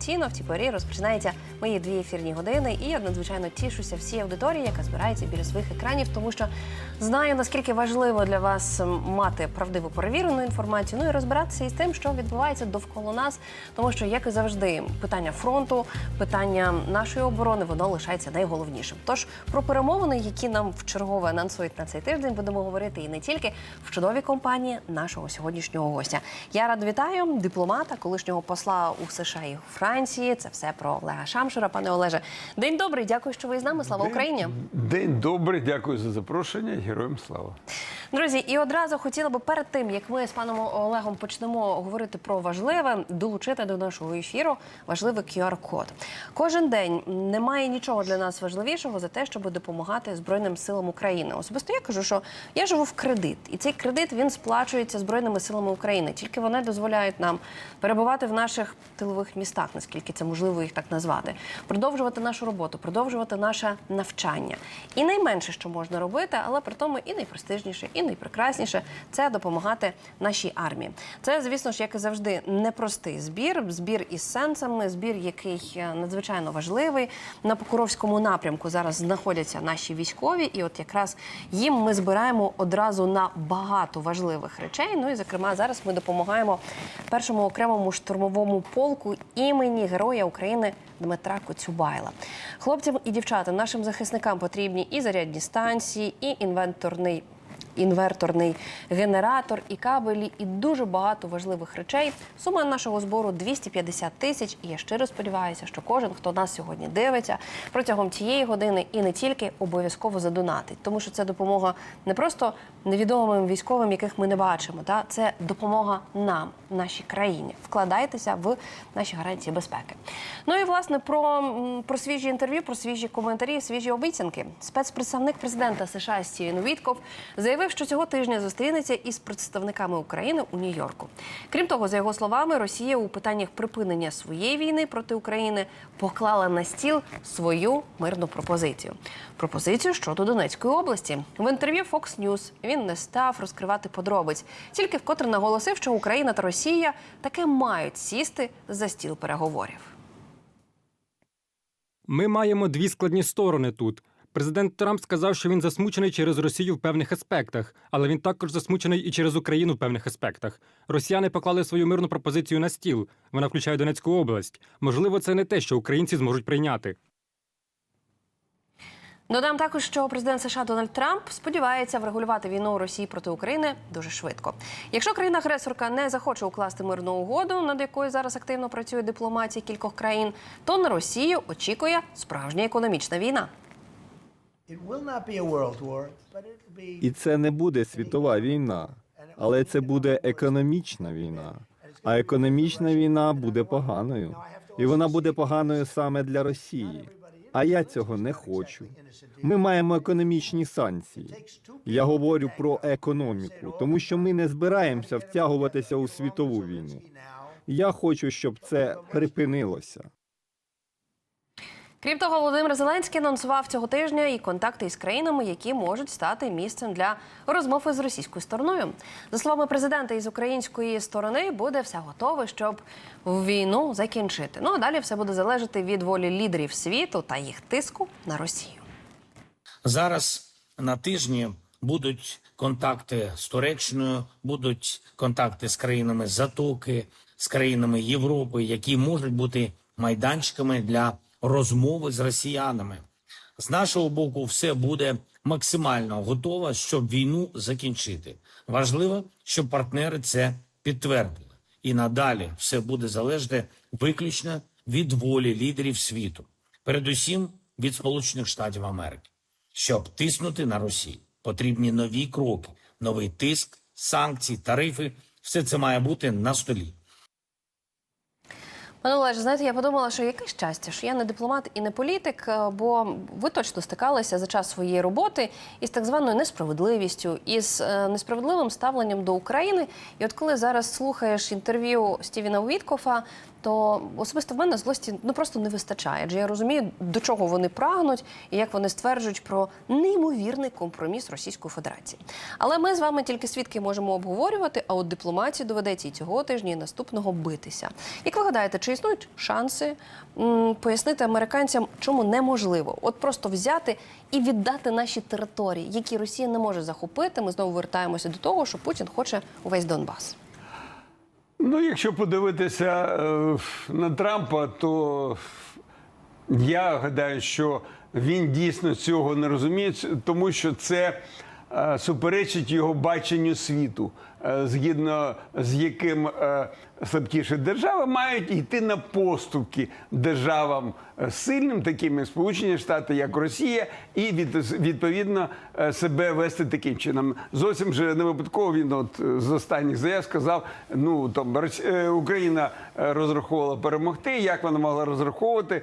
традиційно в цій порі розпочинаються мої дві ефірні години. І я надзвичайно тішуся всій аудиторії, яка збирається біля своїх екранів, тому що знаю наскільки важливо для вас мати правдиву перевірену інформацію, ну і розбиратися із тим, що відбувається довкола нас, тому що, як і завжди, питання фронту, питання нашої оборони, воно лишається найголовнішим. Тож про перемовини, які нам в чергове анонсують на цей тиждень, будемо говорити і не тільки в чудовій компанії нашого сьогоднішнього гостя. Я рад вітаю дипломата, колишнього посла у США і у Франції. Це все про Олега Шамшура. Пане Олеже, день добрий. Дякую, що ви з нами. Слава Україні. День добрий, дякую за запрошення. Героям слава. Друзі, і одразу хотіла би перед тим, як ми з паном Олегом почнемо говорити про важливе, долучити до нашого ефіру важливий QR-код. Кожен день немає нічого для нас важливішого за те, щоб допомагати Збройним силам України. Особисто я кажу, що я живу в кредит, і цей кредит він сплачується Збройними силами України. Тільки вони дозволяють нам перебувати в наших тилових містах, наскільки це можливо їх так назвати, продовжувати нашу роботу, продовжувати наше навчання. І найменше, що можна робити, але при тому і найпрестижніше, і найпрекрасніше це допомагати нашій армії. Це, звісно ж, як і завжди, непростий збір, збір із сенсами, збір, який е, надзвичайно важливий. На Покуровському напрямку зараз знаходяться наші військові, і от якраз їм ми збираємо одразу на багато важливих речей. Ну і зокрема, зараз ми допомагаємо першому окремому штурмовому полку імені Героя України Дмитра Коцюбайла. Хлопцям і дівчатам, нашим захисникам потрібні і зарядні станції, і інвенторний. Інверторний генератор і кабелі, і дуже багато важливих речей. Сума нашого збору 250 тисяч. І я щиро сподіваюся, що кожен, хто нас сьогодні дивиться, протягом цієї години і не тільки обов'язково задонатить, тому що це допомога не просто невідомим військовим, яких ми не бачимо. Та це допомога нам, нашій країні. Вкладайтеся в наші гарантії безпеки. Ну і власне про, про свіжі інтерв'ю, про свіжі коментарі, свіжі обіцянки. Спецпредставник президента США Стівен Вітков заявив, що цього тижня зустрінеться із представниками України у Нью-Йорку. Крім того, за його словами, Росія у питаннях припинення своєї війни проти України поклала на стіл свою мирну пропозицію. Пропозицію щодо Донецької області. В інтерв'ю Fox News він не став розкривати подробиць, тільки вкотре наголосив, що Україна та Росія таки мають сісти за стіл переговорів. Ми маємо дві складні сторони тут. Президент Трамп сказав, що він засмучений через Росію в певних аспектах, але він також засмучений і через Україну в певних аспектах. Росіяни поклали свою мирну пропозицію на стіл. Вона включає Донецьку область. Можливо, це не те, що українці зможуть прийняти. Додам також, що президент США Дональд Трамп сподівається врегулювати війну Росії проти України дуже швидко. Якщо країна-агресорка не захоче укласти мирну угоду, над якою зараз активно працює дипломатія кількох країн, то на Росію очікує справжня економічна війна. І це не буде світова війна, але це буде економічна війна. А економічна війна буде поганою. І вона буде поганою саме для Росії. А я цього не хочу. Ми маємо економічні санкції. Я говорю про економіку, тому що ми не збираємося втягуватися у світову війну. Я хочу, щоб це припинилося. Крім того, Володимир Зеленський анонсував цього тижня і контакти із країнами, які можуть стати місцем для розмов із російською стороною. За словами президента, із української сторони буде все готове, щоб війну закінчити. Ну а далі все буде залежати від волі лідерів світу та їх тиску на Росію. Зараз на тижні будуть контакти з Туреччиною, будуть контакти з країнами Затоки, з країнами Європи, які можуть бути майданчиками для розмови з росіянами. З нашого боку, все буде максимально готово, щоб війну закінчити. Важливо, щоб партнери це підтвердили. І надалі все буде залежати виключно від волі лідерів світу, передусім від Сполучених Штатів Америки. Щоб тиснути на Росію, потрібні нові кроки, новий тиск, санкції, тарифи. Все це має бути на столі. Пане Олеже, знаєте, я подумала, що яке щастя, що я не дипломат і не політик, е, бо ви точно стикалися за час своєї роботи із так званою несправедливістю, із е, несправедливим ставленням до України. І от коли зараз слухаєш інтерв'ю Стівена Уіткофа, то особисто в мене злості ну просто не вистачає. Адже я розумію, до чого вони прагнуть і як вони стверджують про неймовірний компроміс Російської Федерації. Але ми з вами тільки свідки можемо обговорювати, а от дипломатії доведеться і цього тижня, і наступного битися. Як ви гадаєте, чи існують шанси м, пояснити американцям, чому неможливо? От просто взяти і віддати наші території, які Росія не може захопити. Ми знову вертаємося до того, що Путін хоче увесь Донбас. Ну, якщо подивитися е, на Трампа, то я гадаю, що він дійсно цього не розуміє, тому що це е, суперечить його баченню світу, е, згідно з яким слабкіші держави мають йти на поступки державам е, сильним, таким як Сполучені Штати, як Росія, і від, відповідно е, себе вести таким чином. Зовсім же не випадково він от е, з останніх заяв сказав: ну там Україна розраховувала перемогти. Як вона могла розраховувати,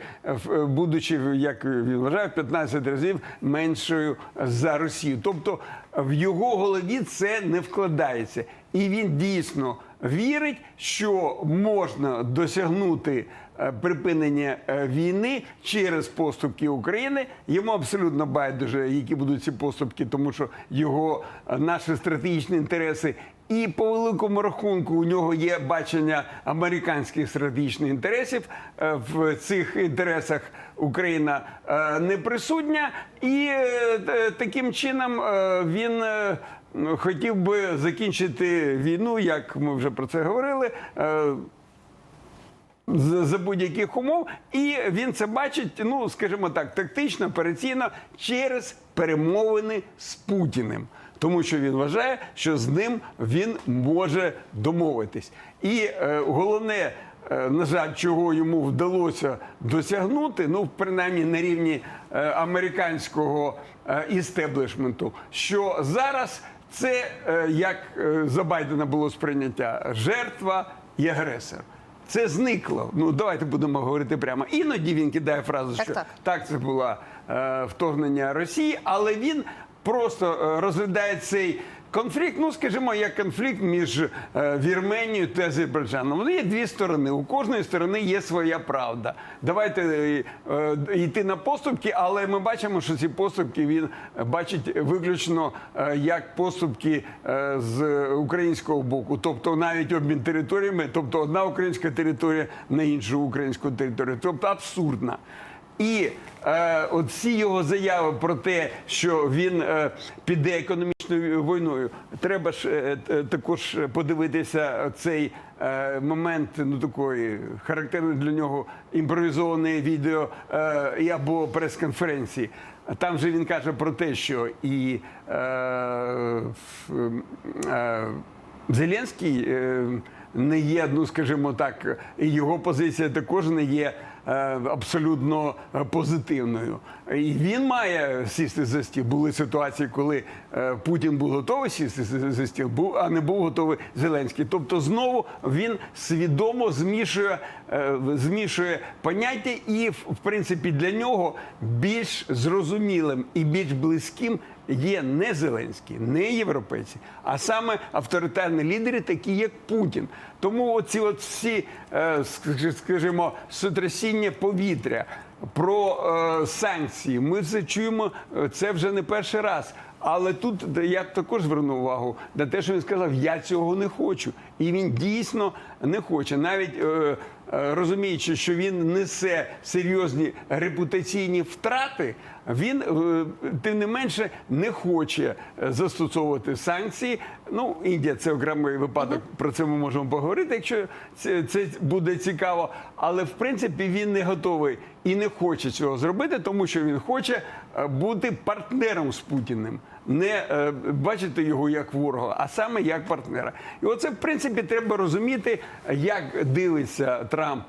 будучи як він вважає, в 15 разів меншою за Росію? Тобто в його голові це не вкладається, і він дійсно вірить, що можна досягнути е, припинення е, війни через поступки України. Йому абсолютно байдуже, які будуть ці поступки, тому що його е, наші стратегічні інтереси. І по великому рахунку у нього є бачення американських стратегічних інтересів. В цих інтересах Україна не присутня, і таким чином він хотів би закінчити війну, як ми вже про це говорили. е, за будь-яких умов, і він це бачить, ну скажімо так, тактично, операційно через перемовини з Путіним. Тому що він вважає, що з ним він може домовитись. І е, головне, е, на жаль, чого йому вдалося досягнути, ну принаймні на рівні е, американського е, істеблішменту, що зараз це е, як е, за Байдена було сприйняття жертва і агресор. Це зникло. Ну давайте будемо говорити прямо. Іноді він кидає фразу, Так, що так. так, це було е, вторгнення Росії, але він просто розглядає цей конфлікт, ну скажімо, як конфлікт між е, Вірменією та Азербайджаном. Ну, є дві сторони. У кожної сторони є своя правда. Давайте е, е, йти на поступки, але ми бачимо, що ці поступки він бачить виключно як поступки з українського боку, тобто навіть обмін територіями, тобто одна українська територія на іншу українську територію, тобто абсурдна. І е, от всі його заяви про те, що він е, піде економічною війною, треба ж е, е, також подивитися цей е, момент ну такої характерної для нього імпровізованої відео е, або прес-конференції. Там же він каже про те, що і е, е, Зеленський е, не є, ну скажімо так, і його позиція також не є абсолютно е, позитивною. І він має сісти за стіл. Були ситуації, коли е, Путін був готовий сісти за стіл, був, а не був готовий Зеленський. Тобто, знову він свідомо змішує, е, змішує поняття, і в принципі для нього більш зрозумілим і більш близьким є не Зеленські, не європейці, а саме авторитарні лідери, такі як Путін. Тому оці от всі, е, скажімо, сотрясіння повітря про е, санкції. Ми це чуємо е, це вже не перший раз. Але тут я також звернув увагу на те, що він сказав: я цього не хочу, і він дійсно не хоче, навіть е, е, розуміючи, що він несе серйозні репутаційні втрати. Він е, тим не менше не хоче е, застосовувати санкції. Ну, Індія це окремий випадок. Про це ми можемо поговорити, якщо це, це буде цікаво. Але в принципі він не готовий і не хоче цього зробити, тому що він хоче е, бути партнером з Путіним, не е, бачити його як ворога, а саме як партнера. І оце в принципі треба розуміти, як дивиться Трамп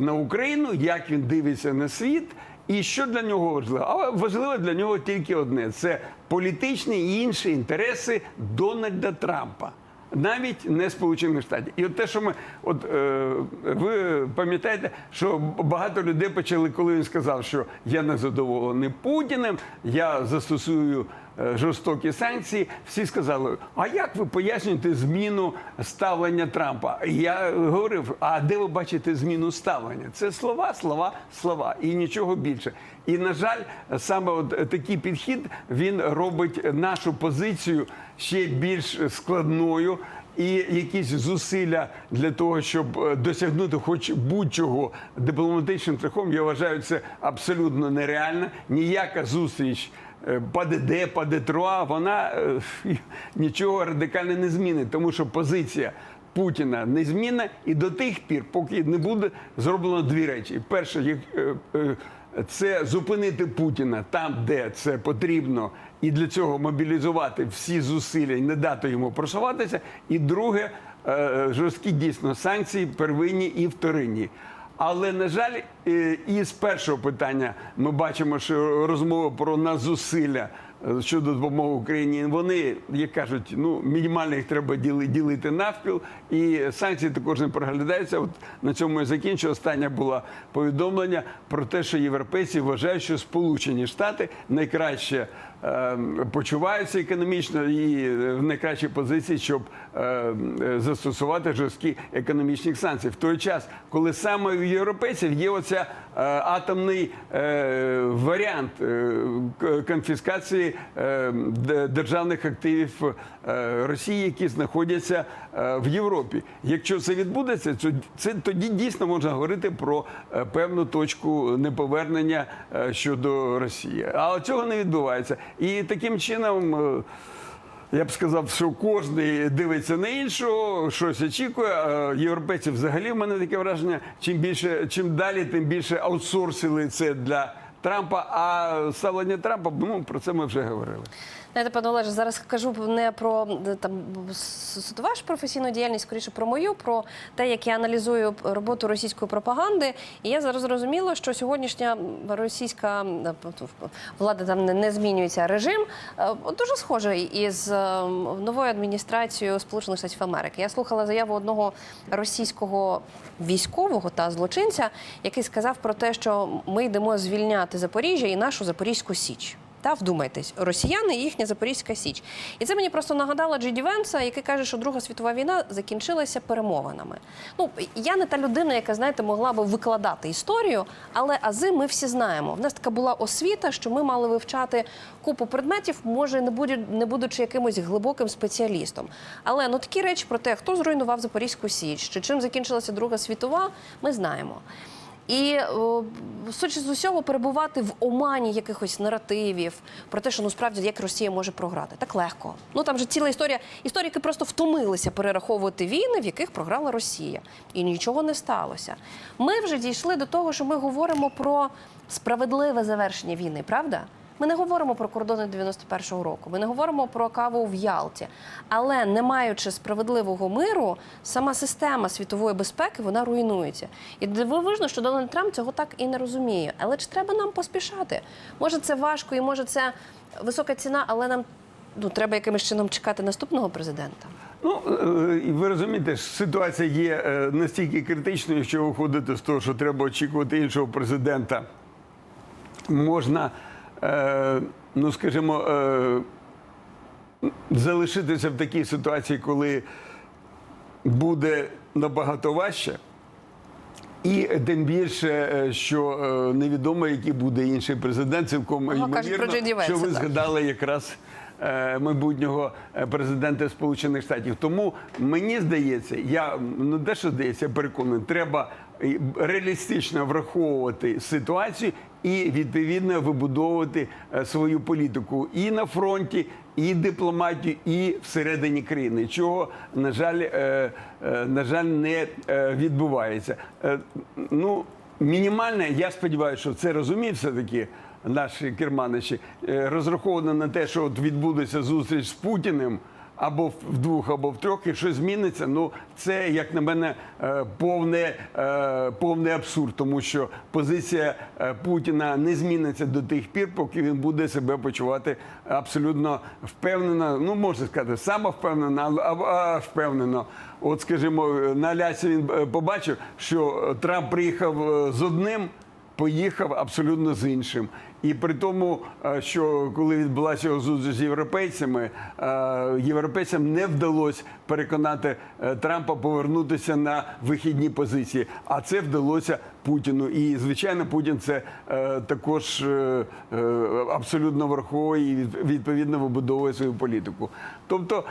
на Україну, як він дивиться на світ. І що для нього важливо? А важливо для нього тільки одне: це політичні і інші інтереси Дональда Трампа. Навіть не Сполучених Штатів. І от те, що ми, от е, ви пам'ятаєте, що багато людей почали, коли він сказав, що я не задоволений Путіним, я застосую жорстокі санкції, всі сказали: а як ви пояснюєте зміну ставлення Трампа? Я говорив: а де ви бачите зміну ставлення? Це слова, слова, слова і нічого більше. І на жаль, саме от такий підхід він робить нашу позицію ще більш складною. І якісь зусилля для того, щоб е, досягнути хоч будь-чого дипломатичним шляхом, я вважаю, це абсолютно нереально. Ніяка зустріч е, ПАДД, ПАДЕТРОА, вона е, нічого радикально не змінить, тому що позиція Путіна незмінна і до тих пір, поки не буде зроблено дві речі. Перше, е, це зупинити Путіна там, де це потрібно, і для цього мобілізувати всі зусилля і не дати йому просуватися. І друге, жорсткі дійсно санкції, первинні і вторинні. Але на жаль, е, і з першого питання ми бачимо, що розмова про надзусилля е, щодо допомоги Україні. Вони, як кажуть, ну мінімально їх треба ділити навпіл, і санкції також не проглядаються. От на цьому я закінчу. Останнє було повідомлення про те, що європейці вважають, що Сполучені Штати найкраще почуваються економічно і в найкращій позиції, щоб е, е, застосувати жорсткі економічні санкції. В той час, коли саме у європейців є оця е, атомний е, варіант е, конфіскації державних активів Росії, які знаходяться в Європі. Якщо це відбудеться, це тоді дійсно можна говорити про певну точку неповернення щодо Росії. А цього не відбувається. І таким чином. е, я б сказав, що кожен дивиться на іншого, щось очікує. Європейці взагалі в мене таке враження. Чим більше, чим далі, тим більше аутсорсили це для Трампа. А ставлення Трампа, ну про це ми вже говорили. Знаєте, пане Олеже, зараз кажу не про е, там вашу професійну діяльність, скоріше про мою, про те, як я аналізую роботу російської пропаганди. І я зараз зрозуміла, що сьогоднішня російська влада там не, змінюється режим. е, Дуже схожий із е, новою адміністрацією Сполучених Штатів Америки. Я слухала заяву одного російського військового та злочинця, який сказав про те, що ми йдемо звільняти Запоріжжя і нашу Запорізьку Січ. Та вдумайтесь, росіяни і їхня Запорізька Січ. І це мені просто нагадало Джі Ді Венса, який каже, що Друга світова війна закінчилася перемовинами. Ну я не та людина, яка знаєте, могла би викладати історію, але ази ми всі знаємо. В нас така була освіта, що ми мали вивчати купу предметів, може не будь, не будучи якимось глибоким спеціалістом. Але ну такі речі про те, хто зруйнував Запорізьку Січ, чи чим закінчилася Друга світова, ми знаємо. І о, судячи з усього, перебувати в омані якихось наративів про те, що ну як Росія може програти, так легко. Ну там же ціла історія. Історики просто втомилися перераховувати війни, в яких програла Росія, і нічого не сталося. Ми вже дійшли до того, що ми говоримо про справедливе завершення війни, правда? Ми не говоримо про кордони 91-го року, ми не говоримо про каву в Ялті. Але не маючи справедливого миру, сама система світової безпеки вона руйнується. І дивовижно, що Дональд Трамп цього так і не розуміє. Але чи треба нам поспішати? Може, це важко і може це висока ціна, але нам ну, треба якимось чином чекати наступного президента. Ну, е, ви розумієте, ситуація є е, настільки критичною, що виходити з того, що треба очікувати іншого президента, можна, ну скажімо, е, залишитися в такій ситуації, коли буде набагато важче. І тим більше, е, що е, невідомо, який буде інший президент, цілком кажуть про ймовірно, Ді що ви згадали якраз е, майбутнього е, президента Сполучених Штатів. Тому мені здається, я ну дещо здається, я переконаний, треба е, реалістично враховувати ситуацію і відповідно вибудовувати е, свою політику і на фронті, і дипломатію, і всередині країни, чого на жаль, е, е, на жаль, не відбувається. Ну мінімальне, я сподіваюся, що це розуміє все таки наші керманичі, розраховано на те, що от відбудеться зустріч з Путіним. Або в двох, або в трьох, і щось зміниться. Ну це, як на мене, е, повне, е, повний абсурд, тому що позиція е, Путіна не зміниться до тих пір, поки він буде себе почувати абсолютно впевнено. Ну можна сказати, самовпевнено, а- а- а впевнено. От, скажімо, на лясі він побачив, що Трамп приїхав з одним поїхав абсолютно з іншим. І при тому, е, що коли відбулася його зустріч з європейцями, е, європейцям не вдалося переконати е, Трампа повернутися на вихідні позиції. А це вдалося Путіну. І звичайно, Путін це також абсолютно верховий і відповідно вибудовує свою політику. Тобто.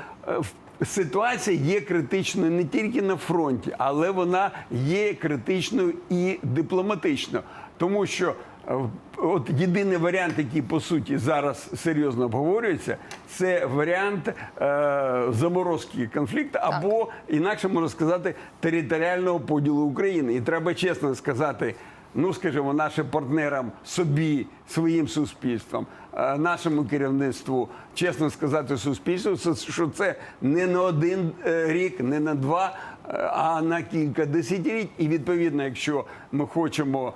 Ситуація є критичною не тільки на фронті, але вона є критичною і дипломатично, тому що е, от єдиний варіант, який по суті зараз серйозно обговорюється, це варіант е, заморозки конфлікту або інакше можна сказати територіального поділу України. І треба чесно сказати. Ну, скажімо, нашим партнерам собі, своїм суспільством, е, нашому керівництву, чесно сказати, суспільству, що це не на один е, рік, не на два, а на кілька десятиліть. І відповідно, якщо ми хочемо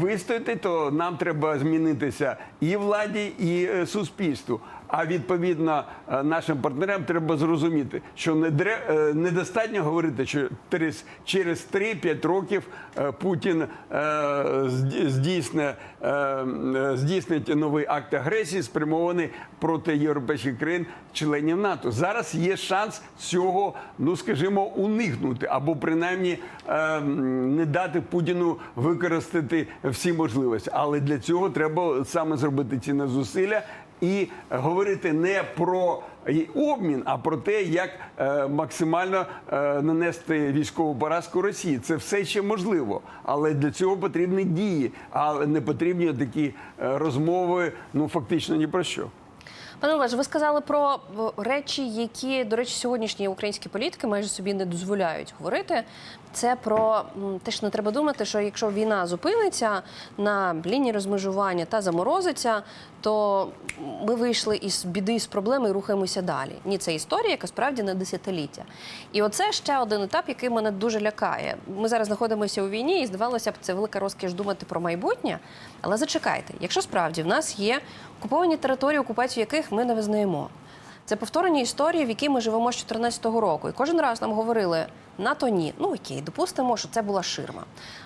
вистояти, то нам треба змінитися і владі, і е, суспільству. А відповідно е, нашим партнерам треба зрозуміти, що е, недостатньо говорити, що через, через 3-5 років е, Путін е, е, е, здійснить новий акт агресії, спрямований проти європейських країн, членів НАТО. Зараз є шанс цього, ну скажімо, уникнути або принаймні е, не дати Путіну використати всі можливості. Але для цього треба саме зробити ці зусилля і говорити не про обмін, а про те, як е, максимально е, нанести військову поразку Росії. Це все ще можливо, але для цього потрібні дії, а не потрібні такі е, розмови. Ну фактично ні про що. Пане Олеже, ви сказали про речі, які, до речі, сьогоднішні українські політики майже собі не дозволяють говорити. Це про те, що не треба думати, що якщо війна зупиниться на лінії розмежування та заморозиться, то ми вийшли із біди, з проблеми і рухаємося далі. Ні, це історія, яка справді на десятиліття. І оце ще один етап, який мене дуже лякає. Ми зараз знаходимося у війні, і здавалося б, це велика розкіш думати про майбутнє. Але зачекайте, якщо справді в нас є окуповані території, окупацію яких ми не визнаємо. Це повторення історії, в якій ми живемо з 2014 року. І кожен раз нам говорили НАТО ні. Ну окей, допустимо, що це була ширма.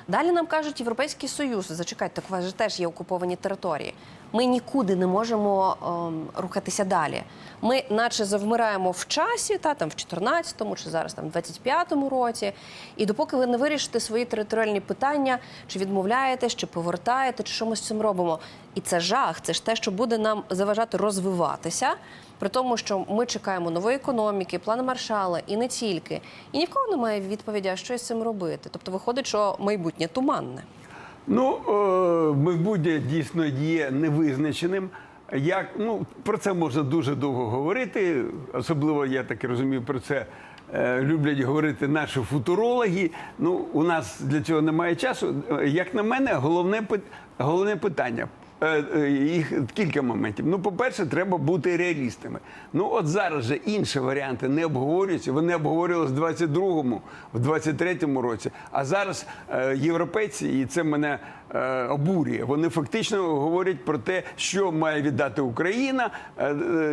Далі нам кажуть Європейський Союз. Зачекайте, так у вас же теж є окуповані території. Ми нікуди не можемо ем, рухатися далі. Ми, наче, завмираємо в часі, та там в 14-му чи зараз там в 25-му році. І допоки ви не вирішите свої територіальні питання, чи відмовляєтесь, чи повертаєте, чи що ми з цим робимо. І це жах, це ж те, що буде нам заважати розвиватися. При тому, що ми чекаємо нової економіки, план маршала і не тільки. І ні в кого немає відповіді, а що з цим робити. Тобто виходить, що майбутнє туманне. Ну, е, майбутнє дійсно є невизначеним. Як ну про це можна дуже довго говорити, особливо я так розумію, про це е, люблять говорити наші футурологи. Ну, у нас для цього немає часу. Е, Як на мене, головне головне питання. Е, е, Їх кілька моментів. Ну, по-перше, треба бути реалістами. Ну, от зараз же інші варіанти не обговорюються. Вони обговорювалися в 22-му, в 23-му році. А зараз е, європейці, і це мене обурює. Вони фактично говорять про те, що має віддати Україна,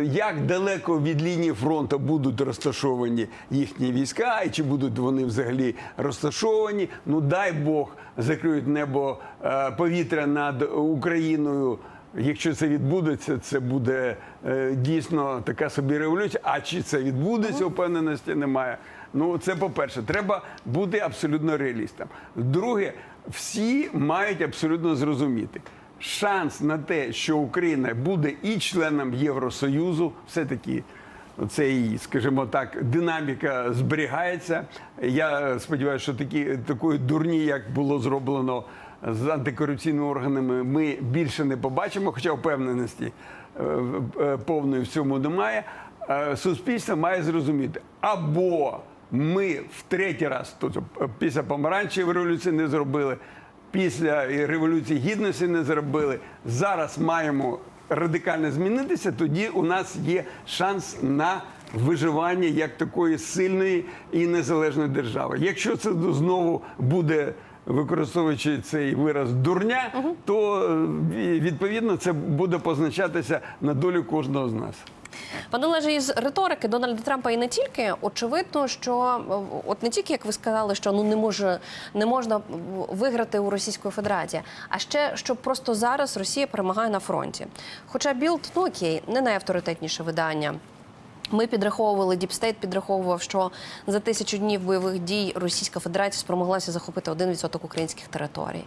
як далеко від лінії фронту будуть розташовані їхні війська, і чи будуть вони взагалі розташовані. Ну дай Бог закриють небо е, повітря над Україною. Якщо це відбудеться, це буде е, дійсно така собі революція. А чи це відбудеться, впевненості немає. Ну, це по-перше, треба бути абсолютно реалістом. Друге, всі мають абсолютно зрозуміти. Шанс на те, що Україна буде і членом Євросоюзу, все-таки цей, скажімо так, динаміка зберігається. Я сподіваюся, що такі такої дурні, як було зроблено з антикорупційними органами, ми більше не побачимо, хоча впевненості е, е, повної в цьому немає. Е, Суспільство має зрозуміти або ми в третій раз, тобто після помаранчевої революції не зробили, після революції гідності не зробили. Зараз маємо радикально змінитися. Тоді у нас є шанс на виживання як такої сильної і незалежної держави. Якщо це знову буде. Використовуючи цей вираз дурня, то е, відповідно це буде позначатися на долю кожного з нас. Пане ж із риторики Дональда Трампа і не тільки очевидно, що от не тільки як ви сказали, що ну не може не можна виграти у Російської Федерації, а ще що просто зараз Росія перемагає на фронті. Хоча Білд, ну окей, не найавторитетніше видання. Ми підраховували, Діпстейт підраховував, що за тисячу днів бойових дій Російська Федерація спромоглася захопити 1% українських територій.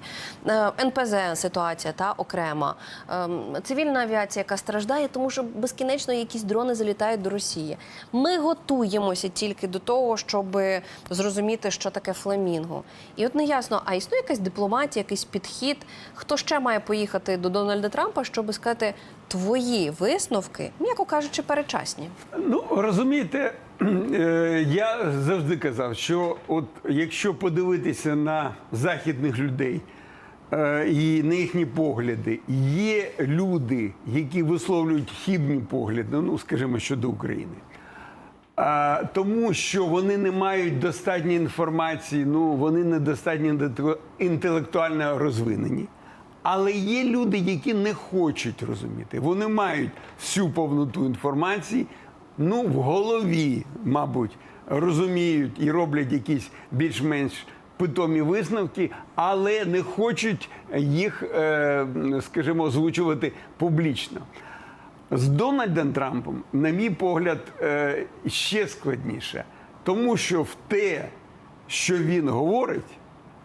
Е, НПЗ ситуація та окрема. Ем, Цивільна авіація, яка страждає, тому що безкінечно якісь дрони залітають до Росії. Ми готуємося тільки до того, щоб зрозуміти, що таке фламінго. І от неясно, а існує якась дипломатія, якийсь підхід. Хто ще має поїхати до Дональда Трампа, щоб сказати, твої висновки, м'яко кажучи, перечасні. Ну розумієте, е, я завжди казав, що от якщо подивитися на західних людей е, і на їхні погляди, є люди, які висловлюють хібні погляди, ну скажімо, щодо України. А, тому що вони не мають достатньої інформації, ну вони недостатньо інтеле- інтелектуально розвинені. Але є люди, які не хочуть розуміти. Вони мають всю повноту інформації, ну в голові, мабуть, розуміють і роблять якісь більш-менш питомі висновки, але не хочуть їх, е, скажімо, озвучувати публічно. З Дональдом Трампом, на мій погляд, е, ще складніше, тому що в те, що він говорить,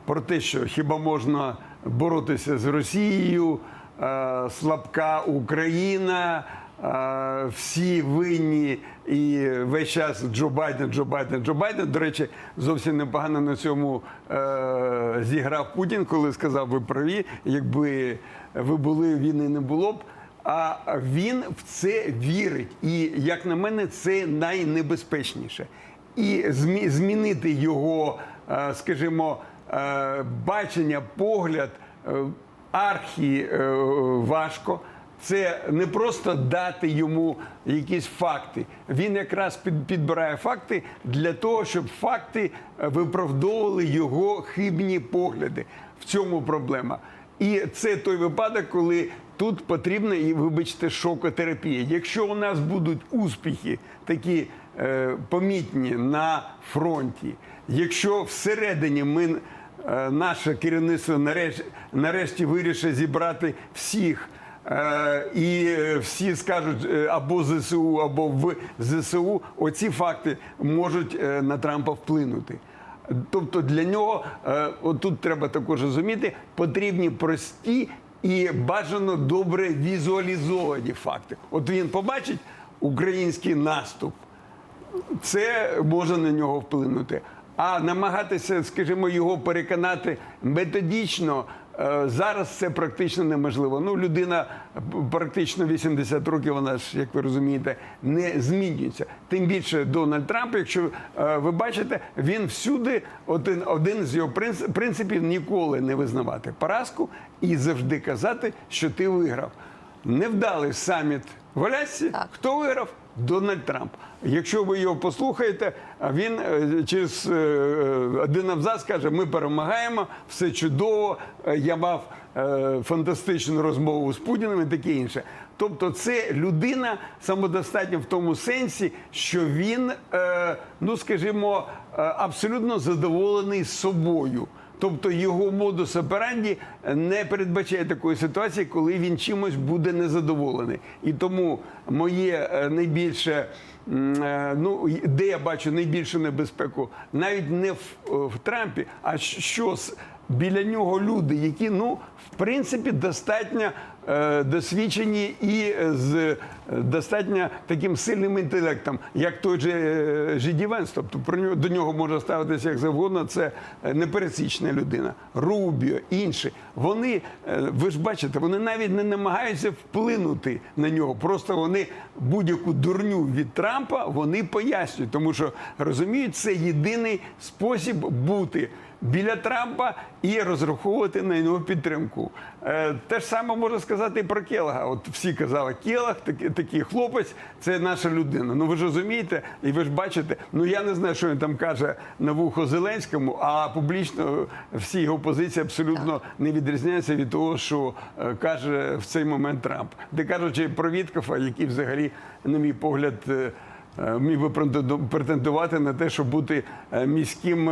про те, що хіба можна боротися з Росією, е, слабка Україна, е, всі винні і весь час Джо Байден, Джо Байден, Джо Байден. До речі, зовсім непогано на цьому е, зіграв Путін, коли сказав, ви праві, якби ви були, війни не було б. А він в це вірить. І, як на мене, це найнебезпечніше. І змі- змінити його, е, скажімо, бачення, погляд е, архі е, важко. Це не просто дати йому якісь факти. Він якраз підбирає факти для того, щоб факти е, виправдовували його хибні погляди. В цьому проблема. І це той випадок, коли тут потрібна і, вибачте, шокотерапія. Якщо у нас будуть успіхи такі е, помітні на фронті, якщо всередині ми е, наше керівництво нарешті, нарешті вирішить зібрати всіх. е, І е, всі скажуть е, або ЗСУ, або в ЗСУ, оці факти можуть е, на Трампа вплинути. Тобто для нього, е, отут треба також розуміти, потрібні прості і бажано добре візуалізовані факти. От він побачить український наступ, це може на нього вплинути. А намагатися, скажімо, його переконати методично е, зараз це практично неможливо. Ну, людина практично 80 років, вона ж, як ви розумієте, не змінюється. Тим більше Дональд Трамп, якщо е, ви бачите, він всюди один, один з його принц- принципів ніколи не визнавати поразку і завжди казати, що ти виграв. Невдалий саміт в Алясці. Хто виграв? Дональд Трамп. Якщо ви його послухаєте, він е, через е, один абзац каже: ми перемагаємо, все чудово. е, Я мав е, фантастичну розмову з Путіним і таке інше. Тобто, це людина самодостатня в тому сенсі, що він, е, ну скажімо, е, абсолютно задоволений собою. Тобто його модус операнді не передбачає такої ситуації, коли він чимось буде незадоволений. І тому моє е, найбільше, е, ну де я бачу найбільшу небезпеку, навіть не в, в Трампі, а що з біля нього люди, які ну в принципі достатньо е, досвідчені і з е, достатньо таким сильним інтелектом, як той же е, Жідівенс. Тобто про нього до нього може ставитися як завгодно. Це е, непересічна людина, Рубіо, інші. Вони е, ви ж бачите, вони навіть не намагаються вплинути на нього. Просто вони будь-яку дурню від Трампа вони пояснюють, тому що розуміють, це єдиний спосіб бути біля Трампа і розраховувати на його підтримку. Е, Те ж саме можна сказати і про Келага. От всі казали, Келаг, такий, такий хлопець, це наша людина. Ну ви ж розумієте, і ви ж бачите, ну я не знаю, що він там каже на вухо Зеленському, а публічно всі його позиції абсолютно не відрізняються від того, що е, каже в цей момент Трамп. Де кажучи про Віткофа, який взагалі, на мій погляд, е, міг би претенду- претендувати на те, щоб бути міським.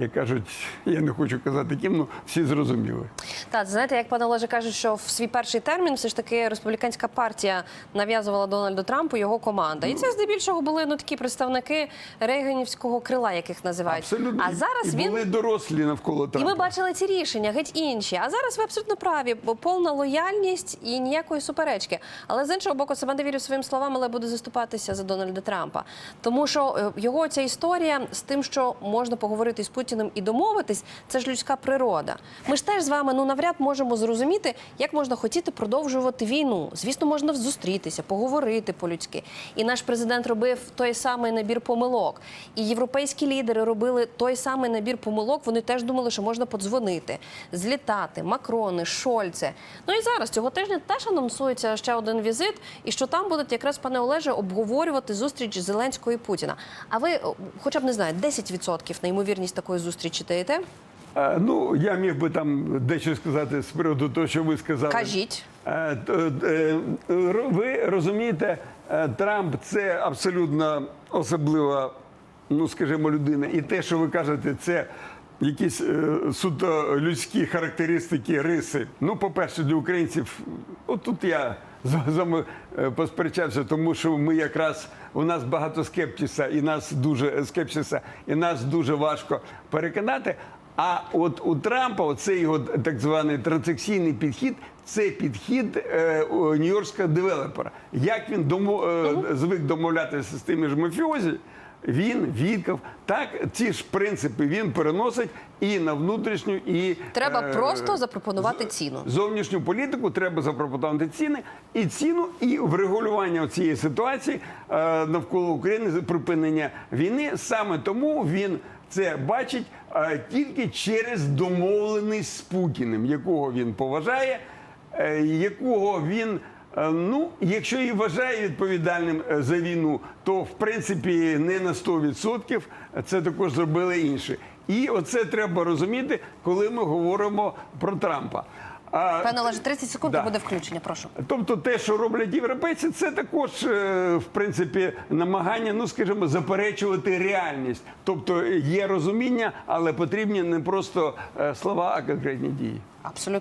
Як кажуть, я не хочу казати ким, ну всі зрозуміли. Так, знаєте, як пане Олеже кажуть, що в свій перший термін все ж таки республіканська партія нав'язувала Дональду Трампу його команда. І це здебільшого були ну такі представники рейганівського крила, яких називають. Абсолютно. А зараз і він були дорослі навколо І ми бачили ці рішення, геть інші. А зараз ви абсолютно праві, бо повна лояльність і ніякої суперечки. Але з іншого боку, себе не вірю своїм словам, але буду заступатися за Дональда Трампа. Тому що е, його ця історія з тим, що можна поговорити з Путіним і домовитись, це ж людська природа. Ми ж теж з вами ну навряд можемо зрозуміти, як можна хотіти продовжувати війну. Звісно, можна зустрітися, поговорити по-людськи. І наш президент робив той самий набір помилок. І європейські лідери робили той самий набір помилок. Вони теж думали, що можна подзвонити, злітати, Макрони, Шольце. Ну і зараз цього тижня теж анонсується ще один візит, і що там будуть якраз пане Олеже обговорювати зустріч Зеленського і Путіна. А ви, хоча б не знаю, 10% на ймовірність такої зустрічі даєте? Ну, я міг би там дещо сказати з приводу того, що ви сказали. Кажіть. Е, Ви розумієте, е, Трамп це абсолютно особлива, ну скажімо, людина. І те, що ви кажете, це якісь е, суто людські характеристики, риси. Ну, по-перше, для українців, отут я з вами е, посперечався, тому що ми якраз у нас багато скептіса, і нас дуже скепсиса, і нас дуже важко переконати. А от у Трампа цей його так званий транзакційний підхід це підхід е, нью-йоркського девелопера. Як він дому, е, звик домовлятися з тими ж мафіозі, він відкав. Так, ці ж принципи він переносить і на внутрішню, і Треба е, просто запропонувати ціну. Зовнішню політику треба запропонувати ціни і ціну, і врегулювання цієї ситуації е, навколо України з припинення війни. Саме тому він це бачить е, тільки через домовленість з Путіним, якого він поважає, е, якого він. Е, Ну, якщо і вважає відповідальним е, за війну, то в принципі не на 100%, це також зробили інші. І оце треба розуміти, коли ми говоримо про Трампа. Пане Олеже, 30 секунд Да. буде включення. Прошу. Тобто, те, що роблять європейці, це також е, в принципі намагання, ну скажімо, заперечувати реальність. Тобто є розуміння, але потрібні не просто слова, а конкретні дії. Абсолютно